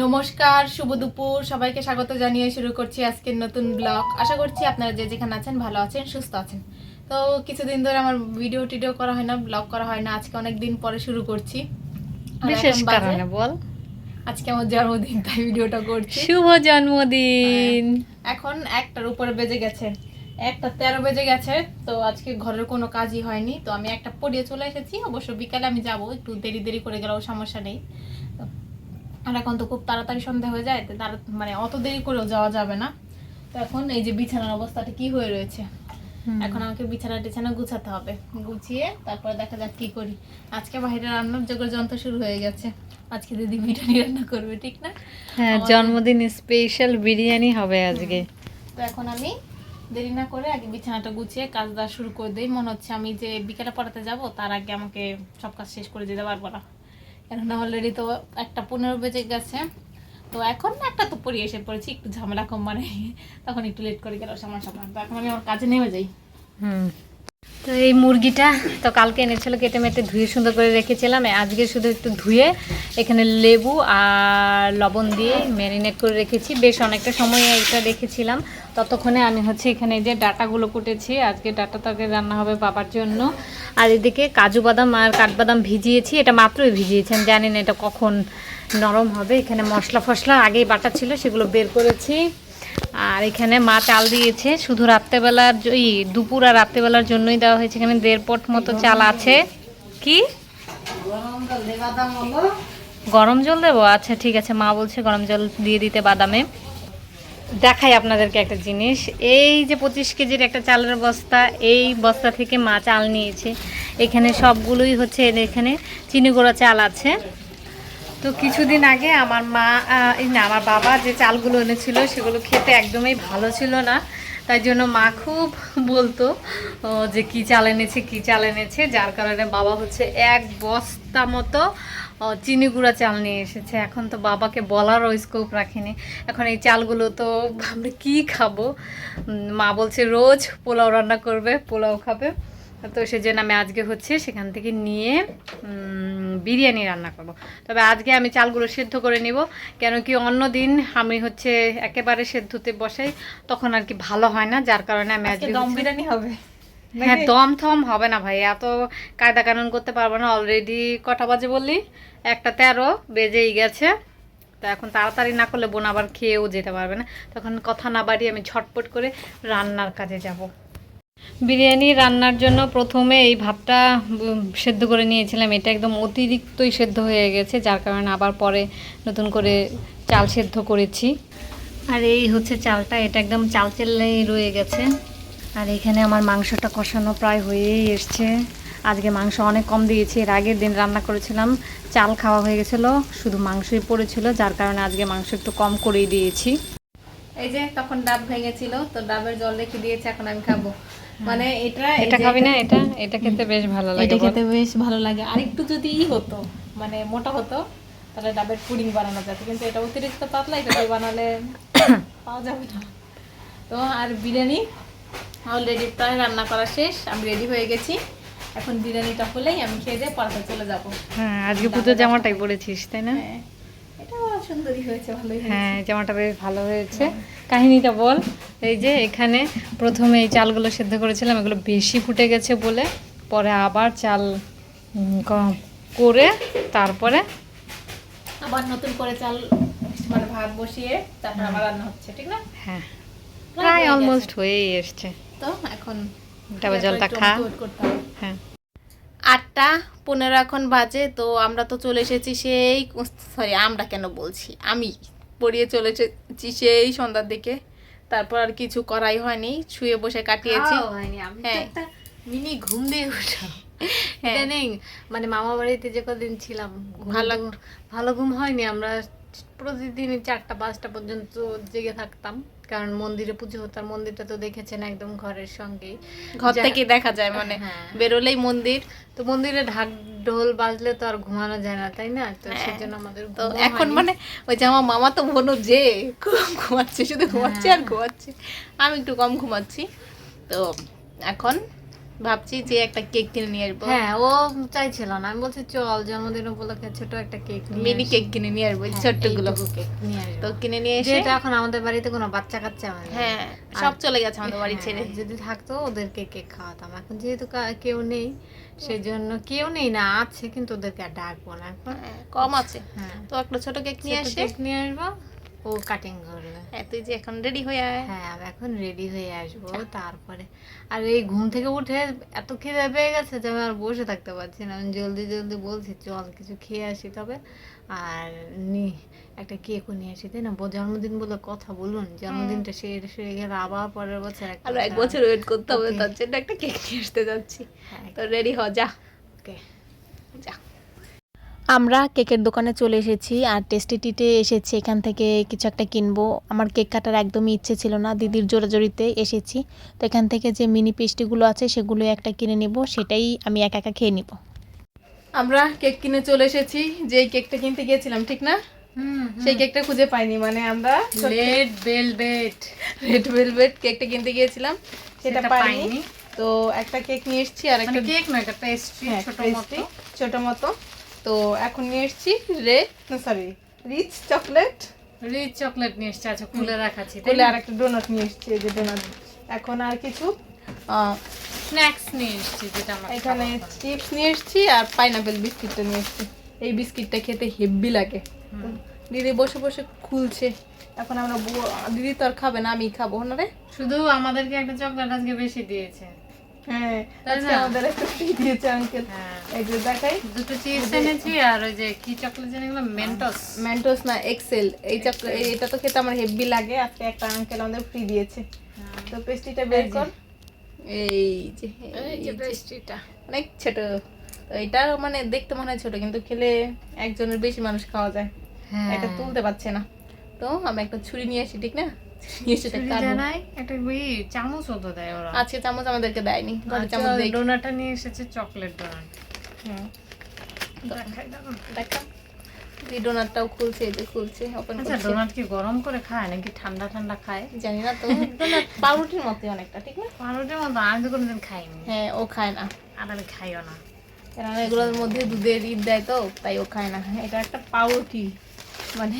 নমস্কার শুভ দুপুর। সবাইকে স্বাগত জানিয়ে শুরু করছি আজকের নতুন ব্লগ। আশা করছি আপনারা যে যেখানে আছেন ভালো আছেন সুস্থ আছেন। তো কিছুদিন ধরে আমার ভিডিও টিডিও করা হয় না ব্লগ করা হয় না। আজকে অনেক দিন পরে শুরু করছি। বিশেষ কারণে বল। আজকে আমার জন্মদিন তাই ভিডিওটা করছি। শুভ জন্মদিন। এখন একটার উপরে বেজে গেছে। একটা তেরো বেজে গেছে তো আজকে ঘরের কোনো কাজই হয়নি। তো আমি একটা পড়িয়ে চলে এসেছি। অবশ্য বিকালে আমি যাব একটু দেরি দেরি করে গেলেও সমস্যা নেই। আর এখন তো খুব তাড়াতাড়ি সন্ধ্যা হয়ে যায় তো তারা মানে অত দেরি করেও যাওয়া যাবে না। তো এখন এই যে বিছানার অবস্থাটা কি হয়ে রয়েছে? এখন আমাকে বিছানা টিছানা গুছাতে হবে। গুছিয়ে তারপরে দেখা যাক কি করি। আজকে বাইরে রান্নার যোগ্য যন্ত্র শুরু হয়ে গেছে। আজকে দিদি বিরিয়ানি রান্না করবে ঠিক না? হ্যাঁ জন্মদিন স্পেশাল বিরিয়ানি হবে আজকে। তো এখন আমি দেরি না করে আগে বিছানাটা গুছিয়ে কাজ দেওয়া শুরু করে দিই। মনে হচ্ছে আমি যে বিকেলে পড়াতে যাব তার আগে আমাকে সব কাজ শেষ করে দিতে পারব না কেননা অলরেডি তো একটা পনেরো বেজে গেছে। তো এখন একটা তো পড়ি এসে পড়েছি, একটু ঝামেলা কম মানে তখন একটু লেট করে গেল সামান সামান তো এখন আমি আমার কাজে নেমে যাই। হুম। তো এই মুরগিটা তো কালকে এনেছিল, কেটে মেটে ধুয়ে সুন্দর করে রেখেছিলাম। আজকে শুধু একটু ধুয়ে এখানে লেবু আর লবণ দিয়ে ম্যারিনেট করে রেখেছি। বেশ অনেকটা সময় এটা রেখেছিলাম। ততক্ষণে আমি হচ্ছে এখানে যে ডাটাগুলো কুটেছি। আজকে ডাটা তরকারি রান্না হবে বাবার জন্য। আর এদিকে কাজু বাদাম আর কাঠবাদাম ভিজিয়েছি। এটা মাত্রই ভিজিয়েছি আমি জানি না এটা কখন নরম হবে। এখানে মশলা ফসলা আগেই বাটা ছিল, সেগুলো বের করেছি। আর এখানে মা চাল দিয়েছে। শুধু রাত্রেবেলার এই দুপুর আর রাত্রেবেলার জন্যই দেওয়া হয়েছে। এখানে দেড় পট মতো চাল আছে। কি? গরম জল দেবো? আচ্ছা ঠিক আছে। মা বলছে গরম জল দিয়ে দিতে বাদামে। দেখাই আপনাদেরকে একটা জিনিস। এই যে পঁচিশ কেজির একটা চালের বস্তা, এই বস্তা থেকে মা চাল নিয়েছে। এখানে সবগুলোই হচ্ছে এখানে চিনি গুঁড়ো চাল আছে। তো কিছুদিন আগে আমার মা না, আমার বাবা যে চালগুলো এনেছিল সেগুলো খেতে একদমই ভালো ছিল না। তাই জন্য মা খুব বলতো যে কি চাল এনেছে, কি চাল এনেছে। যার কারণে বাবা হচ্ছে এক বস্তা মতো চিনি গুঁড়া চাল নিয়ে এসেছে। এখন তো বাবাকে বলারও স্কোপ রাখিনি। এখন এই চালগুলো তো আমরা কি খাব? মা বলছে, রোজ পোলাও রান্না করবে, পোলাও খাবে। তো সেজন্য আমি আজকে হচ্ছে সেখান থেকে নিয়ে বিরিয়ানি রান্না করব। তবে আজকে আমি চালগুলো সেদ্ধ করে নিব কেন কি অন্য দিন আমি হচ্ছে একেবারে সেদ্ধতে বসাই তখন আর কি ভালো হয় না যার কারণে আমি আজকে দম বিরিয়ানি হবে। হ্যাঁ দম থম হবে না ভাই এত কায়দা কানুন করতে পারব না অলরেডি কটা বাজে বললি? একটা তেরো বেজেই গেছে। তো এখন তাড়াতাড়ি না করলে বোন আবার খেয়েও যেতে পারবে না। তখন কথা না বাড়িয়ে আমি ঝটপট করে রান্নার কাজে যাব। বিরিয়ানি রান্নার জন্য প্রথমে এই ভাতটা সেদ্ধ করে নিয়েছিলাম। এটা একদম অতিরিক্তই সেদ্ধ হয়ে গেছে, যার কারণে আবার পরে নতুন করে চাল সেদ্ধ করেছি। আর এই হচ্ছে চালটা, এটা একদম চাল চেল্লেই রয়ে গেছে। আর এখানে আমার মাংসটা কষানো প্রায় হয়েই এসছে। আজকে মাংস অনেক কম দিয়েছি, এর আগের দিন রান্না করেছিলাম, চাল খাওয়া হয়ে গেছিল, শুধু মাংসই পড়েছিল, যার কারণে আজকে মাংস একটু কম করেই দিয়েছি। এই যে, তখন ডাব ভেঙেছিল, তো ডাবের জল রেখে দিয়েছে, এখন আমি খাব। মানে এটা এটা খাবি না? এটা এটা খেতে বেশ ভালো লাগে এটা খেতে বেশ ভালো লাগে। আর একটু যদি ই হতো মানে মোটা হতো তাহলে ডাবের পুডিং বানানো যেত। কিন্তু এটা অতিরিক্ত পাতলা এটা বানালে পাওয়া যাবে না। তো আর বিরিয়ানি অলরেডি প্রায় রান্না করা শেষ। আমি রেডি হয়ে গেছি। এখন বিরিয়ানিটা হলেই আমি খেয়ে দিয়ে পড়াতে চলে যাব। হ্যাঁ আজকে পুজো জামাটাই পরেছিস তাই না? হ্যাঁ। সুন্দরই হয়েছে ভালোই হ্যাঁ জামাটা বেশ ভালো হয়েছে। কাহিনীটা বল। এই যে এখানে প্রথমে এই চালগুলো সেদ্ধ করেছিলাম এগুলো বেশি ফুটে গেছে বলে পরে আবার চাল করে তারপরে আবার নতুন করে চাল মানে ভাত বসিয়ে তারপর আবার রান্না হচ্ছে ঠিক না? হ্যাঁ। প্রায় হয়ে। অলমোস্ট হয়েই এসছে। তো এখন ডাবের জলটা খা। হ্যাঁ। আটটা পনেরো এখন বাজে তো আমরা তো চলে এসেছি সেই সরি আমরা কেন বলছি? আমি পড়িয়ে চলে এসেছি সেই সন্ধ্যার দিকে। তারপর আর কিছু করাই হয়নি শুয়ে বসে কাটিয়েছি। হ্যাঁ। মিনি ঘুম দিয়ে উঠা হ্যাঁ। মানে মামা বাড়িতে যে কদিন ছিলাম ভালো ভালো ঘুম হয়নি আমরা প্রতিদিন চারটা পাঁচটা পর্যন্ত জেগে থাকতাম। কারণ মন্দিরে পুজো হতো আর মন্দিরটা তো দেখেছেন একদম ঘরের সঙ্গেই। ঘর থেকে দেখা যায় মানে হ্যাঁ। বেরোলেই মন্দির। তো মন্দিরে ঢাক ঢোল বাজলে তো আর ঘুমানো যায় না তাই না? তো হ্যাঁ। সেজন্য আমাদের তো এখন মানে ওই যে আমার মামা তো বোনো যে ঘুমাচ্ছে শুধু ঘুমাচ্ছে আর ঘুমাচ্ছে। আমি একটু কম ঘুমাচ্ছি। তো এখন ভাবছি যে একটা কেক কিনে নিয়ে আসব। হ্যাঁ ও চাইছিল না। আমি বলছি চল জন্মদিন উপলক্ষে ছোট একটা কেক মিনি কেক কিনে নিয়ে আসব ছোট্টগুলো। কেক নিয়ে তো কিনে নিয়ে এসে যেহেতু এখন আমাদের বাড়িতে কোনো বাচ্চা কাচ্চা হয় না। হ্যাঁ সব চলে গেছে আমাদের বাড়ি হ্যাঁ, ছেড়ে। যদি থাকতো ওদেরকে কেক খাওয়াতাম। এখন যেহেতু কেউ নেই সেজন্য কেউ নেই না আছে কিন্তু ওদেরকে আর ডাকবো না। এখন হ্যাঁ, কম আছে। হ্যাঁ। তো একটা ছোট কেক নিয়ে আসে। কেক নিয়ে আসব। ও কাটিং করবে। হ্যাঁ তুই যে এখন রেডি হয়ে আয়। হ্যাঁ আমি এখন রেডি হয়ে আসব তারপরে। আর এই ঘুম থেকে উঠে এত খিদে পেয়ে গেছে যে আমি আর বসে থাকতে পারছি না। আমি জলদি জলদি বলছি চল কিছু খেয়ে আসি তবে। আর নি একটা কেকও নিয়ে আসি তাই না? জন্মদিন বলে কথা বলুন। জন্মদিনটা সে সে গেলে আবার পরের বছর আরও এক বছর ওয়েট করতে হবে তার জন্য একটা কেক নিয়ে আসতে যাচ্ছি। হ্যাঁ, তো রেডি হ যা। ওকে যা। আমরা কেকের দোকানে চলে এসেছি আর টেস্টি টিতে এসেছি এখান থেকে কিছু একটা কিনবো। আমার কেক কাটার একদমই ইচ্ছে ছিল না দিদির জোরাজোরিতে এসেছি। তো এখান থেকে যে মিনি পেস্ট্রিগুলো আছে সেগুলো একটা কিনে নিব সেটাই আমি একা একা খেয়ে নিব। আমরা কেক কিনে চলে এসেছি যে কেকটা কিনতে গিয়েছিলাম ঠিক না? সেই কেকটা খুঁজে পাইনি মানে আমরা রেড ভেলভেট রেড ভেলভেট কেকটা কিনতে গিয়েছিলাম সেটা পাইনি। তো একটা কেক নিয়ে এসেছি আর মানে একটা কেক না একটা পেস্ট্রি ছোট মতো। ছোট মতো। তো এখন নিয়ে এসেছি রেড না sorry rich chocolate rich chocolate নিয়ে এসছে আচ্ছা খুলে রাখাচ্ছি বলে আর একটা ডোনাট নিয়ে এসেছি এই যে ডোনাট এখন আর কিছু? স্ন্যাক্স নিয়ে এসছি যেটা আমার এখানে চিপস নিয়ে এসেছি আর পাইনাপেল বিস্কিটটা নিয়ে এসেছি। এই বিস্কিটটা খেতে হেভি লাগে। দিদি বসে বসে খুলছে। এখন আমরা দিদি তো আর খাবে না আমি খাব না রে? শুধু আমাদেরকে একটা চকলেট আজকে বেশি দিয়েছে। হ্যাঁ আজকে আমাদের একটা free দিয়েছে আঙ্কেল হ্যাঁ। এই যে দেখাই। দুটো চিপস এনেছি আর ওই যে কি চকলেট জানি এগুলো? মেন্টস ম্যান্টোস না এক্সেল এই চকলেট এটা তো খেতে আমার হেভি লাগে। আজকে একটা আঙ্কেল আমাদের ফ্রি দিয়েছে। তো পেস্ট্রিটা বের কর। এই যে এই যে পেস্ট্রিটা অনেক ছোট। তো এটা মানে দেখতে মনে হয় ছোট কিন্তু খেলে একজনের বেশি মানুষ খাওয়া যায়। হ্যাঁ। এটা তুলতে পারছে না। তো আমি একটা ছুরি নিয়ে আসি ঠিক না? নিয়ে এসে এটা ছুরি কাটবো। দেয় নাই একটা ওই তো দেয় ওরা। আজকে চামচ আমাদেরকে দেয়নি। ঘরে আচ্ছা, চামচ দেয় ডোনাটটা নিয়ে এসেছে চকলেট ডোনাট। হুম। দেখাই দাও না। দেখা। এই ডোনাটটাও খুলছে এই যে খুলছে ওপেন আচ্ছা ডোনাট কি গরম করে খায় নাকি ঠান্ডা ঠান্ডা খায়? জানি না তো ডোনাট পাউরুটির মতোই অনেকটা ঠিক না? পাউরুটির মতো আমি তো কোনোদিন খাইনি। হ্যাঁ ও খায় না। আর আমি খাইও না। কেননা এগুলোর মধ্যে দুধের ঈদ দেয় তো তাই ও খায় না। এটা একটা পাউরুটি। মানে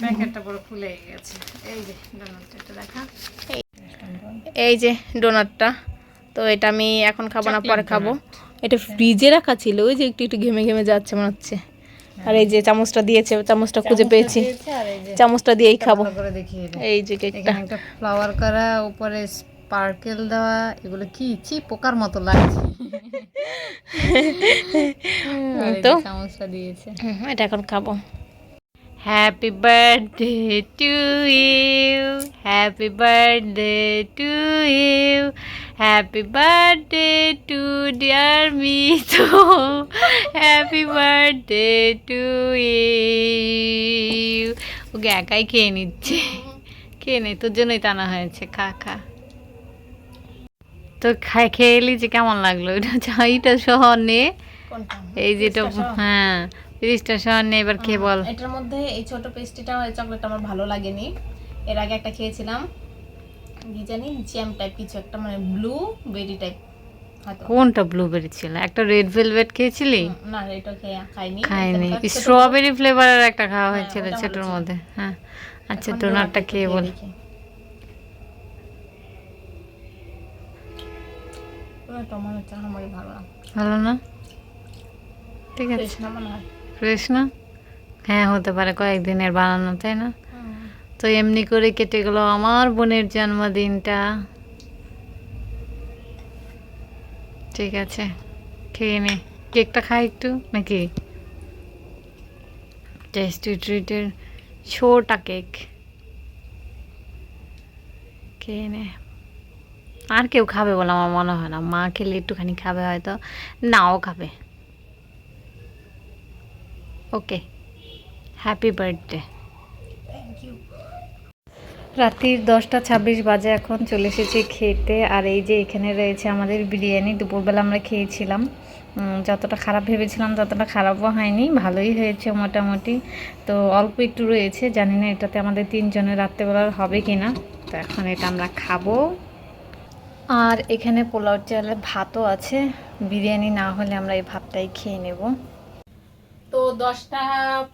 প্যাকেটটা ফুলে গেছে। এই যে ডোনাট এটা দেখা। এই যে ডোনাটটা তো এটা আমি এখন খাব না পরে খাব। এটা ফ্রিজে রাখা ছিল ওই যে একটু একটু ঘেমে ঘেমে যাচ্ছে মনে হচ্ছে। আর এই যে চামচটা দিয়েছে চামচটা খুঁজে পেয়েছি। দিয়েছে আর এই যে চামচটা দিয়েই খাব। এই যে কেকটা একটা ফ্লাওয়ার করা উপরে স্পার্কেল দেওয়া এগুলো কি? চি পোকার মতো লাগছে। তো? চামচটা দিয়েছে। এটা এখন খাব। Happy birthday to you happy birthday to you happy birthday to dear me তো happy birthday to you okay একাই খেয়ে নিচ্ছে। খেয়ে নে তোর জন্যই টানা হয়েছে খা খা। তো খাই খেয়ে এলি যে কেমন লাগল? এটা এইটা সহ নে। এই যেটা হ্যাঁ। সহ এবার খেয়ে বল। এটার মধ্যে এই ছোট পেস্ট্রিটা এই চকলেটটা আমার ভালো লাগেনি। এর আগে একটা খেয়েছিলাম কি জানি জ্যাম টাইপ কিছু একটা মানে ব্লু বেরি টাইপ কোনটা ব্লুবেরি ছিল? একটা রেড ভেলভেট খেয়েছিলি? না এটা খাইনি। খাইনি। স্ট্রবেরি ফ্লেভারের একটা খাওয়া হয়েছিল ওটা ভালো ছোটোর মধ্যে। হ্যাঁ আচ্ছা ডোনাটটা খেয়ে বল। ভালো না। ঠিক আছে। ফ্রেশ না মনে হয় ফ্রেশ না হ্যাঁ হতে পারে কয়েকদিনের বানানো তাই না? তো এমনি করে কেটে গেল আমার বোনের জন্মদিনটা। ঠিক আছে খেয়ে নে। কেকটা খাই একটু নাকি? টেস্টি ট্রিটের ছোটা কেক। খেয়ে নে। আর কেউ খাবে বলে আমার মনে হয় না। মা খেলে একটুখানি খাবে হয়তো। নাও খাবে। ওকে হ্যাপি বার্থডে রাত্রির দশটা ছাব্বিশ বাজে এখন চলে এসেছি খেতে আর এই যে এখানে রয়েছে আমাদের বিরিয়ানি দুপুরবেলা আমরা খেয়েছিলাম। যতটা খারাপ ভেবেছিলাম ততটা খারাপও হয়নি ভালোই হয়েছে মোটামুটি। তো অল্প একটু রয়েছে জানি না এটাতে আমাদের তিনজনের রাত্রেবেলার হবে কি না তো এখন এটা আমরা খাব। আর এখানে পোলাও চালের ভাতও আছে বিরিয়ানি না হলে আমরা এই ভাতটাই খেয়ে নেব। তো দশটা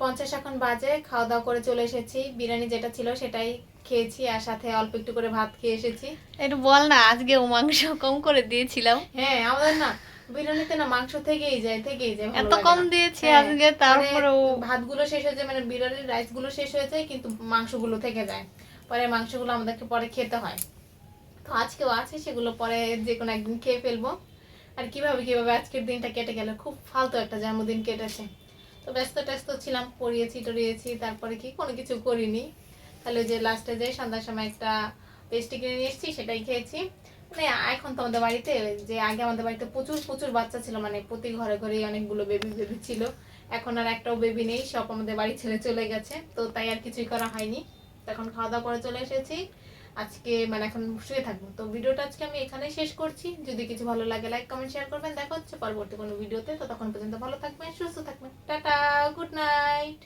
পঞ্চাশ এখন বাজে খাওয়া দাওয়া করে চলে এসেছি। বিরিয়ানি যেটা ছিল সেটাই খেয়েছি আর সাথে অল্প একটু করে ভাত খেয়ে এসেছি। একটু বল না আজকে ও মাংস কম করে দিয়েছিলাম। হ্যাঁ আমাদের না বিরিয়ানিতে না মাংস থেকেই যায় থেকেই যায় এত কম দিয়েছি হ্যাঁ, আজকে মানে ভাতগুলো শেষ হয়ে যায় মানে বিরিয়ানির রাইসগুলো শেষ হয়ে যায় কিন্তু মাংসগুলো থেকে যায়। পরে মাংসগুলো আমাদেরকে পরে খেতে হয়। তো আজকেও আছে সেগুলো পরে যে কোনো একদিন খেয়ে ফেলব। আর কীভাবে কীভাবে আজকের দিনটা কেটে গেল খুব ফালতু একটা জন্মদিন কেটেছে। তো ব্যস্ত ট্যস্ত ছিলাম, পড়িয়েছি টরিয়েছি তারপরে কি কোনো কিছু করিনি। তাহলে যে লাস্টে যে সন্ধ্যার সময় একটা পেস্টি কিনে নিয়ে এসেছি, সেটাই খেয়েছি। মানে এখন তো আমাদের বাড়িতে, যে আগে আমাদের বাড়িতে প্রচুর প্রচুর বাচ্চা ছিল মানে প্রতি ঘরে ঘরেই অনেকগুলো বেবি বেবি ছিল। এখন আর একটাও বেবি নেই, সব আমাদের বাড়ি ছেড়ে চলে গেছে, তো তাই আর কিছুই করা হয়নি। তখন খাওয়া দাওয়া করে চলে এসেছি। আজকে মানে এখন শুয়ে থাকব। তো ভিডিওটা আজকে আমি এখানে শেষ করছি। যদি কিছু ভালো লাগে লাইক কমেন্ট শেয়ার করবেন। দেখা হচ্ছে পরবর্তী কোনো ভিডিওতে। তো তখন পর্যন্ত ভালো থাকবেন, সুস্থ থাকবেন। Tata good night